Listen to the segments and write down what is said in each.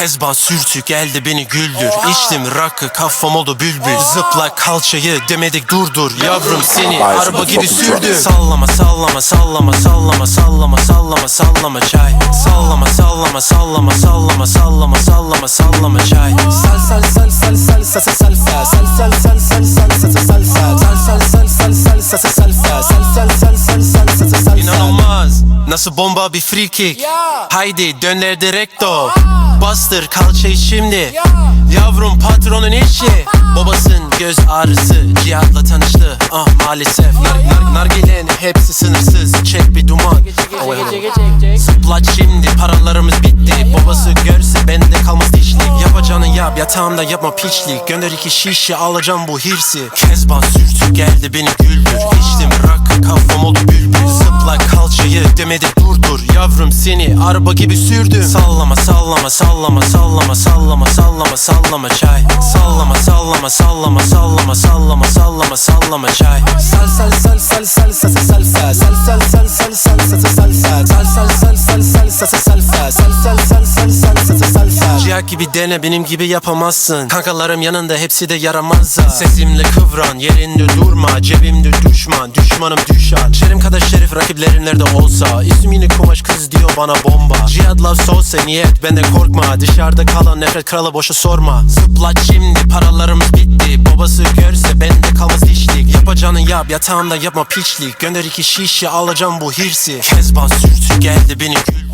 Kezban sürtük geldi beni güldür İçtim rakı kafam oldu bülbül Zıpla kalçayı demedik durdur Yavrum seni araba gibi sürdü. Sallama sallama sallama sallama sallama sallama sallama çay Sallama sallama sallama sallama sallama sallama sallama çay Sal sal sal sal sal Sal sal sal sal sal sa sa salsa Sal sal sal sal sal sa sa salsa Sal Nasıl bomba bir free kick? Haydi döner direkto Bastır kalçayı şimdi. Yavrum patronun eşi Babasın göz ağrısı. Cihat'la tanıştı. Ah maalesef. Nar, nar, Nargilen hepsi sınırsız. Çek bir duman. Zıplat şimdi. Paralarımız bitti. Babası görse bende kalmaz dişlik. Yapacağını yap yatağımda yapma piçlik. Gönder iki şişe alacağım bu hirsi. Kezban sürtük geldi beni güldür. İçtim rakı kafam oldu araba gibi sürdüm Sallama sallama sallama sallama sallama sallama sallama çay. Sallama sallama sallama sallama sallama sallama sallama çay. Sal sal sal sal sa sa salsa Sal sal sal sal sal sa sa salsa. Cihat gibi dene benim gibi yapamazsın. Kankalarım yanında hepsi de yaramazza Sesimle kıvran yerinde durma Cebimde düşman düşmanım düşan. Şerim kadar şerif rakiplerim nerede olsa. İsim yine kumaş kız diyor bana bomba. Cihat love soulsa niyet benden korkma. Dışarıda kalan nefret kralı boşa sorma. Zıplat şimdi paralarımız bitti. Babası görse bende kalmaz dişlik Yapacağını yap yatağımda yapma piçlik. Gönder iki şişe alacağım bu hirsi. Kezban sürtük geldi beni İçtim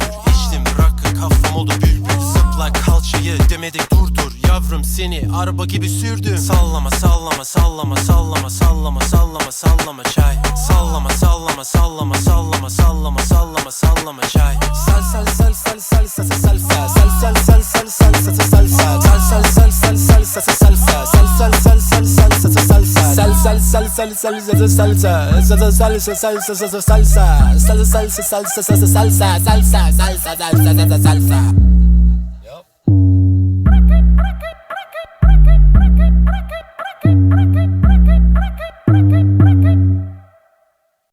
oldu bülbül Zıpla kalçayı demedik durdur Yavrum seni araba gibi sürdüm Sallama sallama sallama sallama sallama sallama sallama çay Sallama sallama sallama sallama sallama sallama sallama çay Sal sal sal sal sal Sal sal sal sal sal sa sa salsa Sal sal sal salsa Sal sal sal sal sal sa sa salsa Sa sa salsa salsa sa sa salsa Sal sal sal sal sa sa salsa Salsa salsa salsa salsa salsa salsa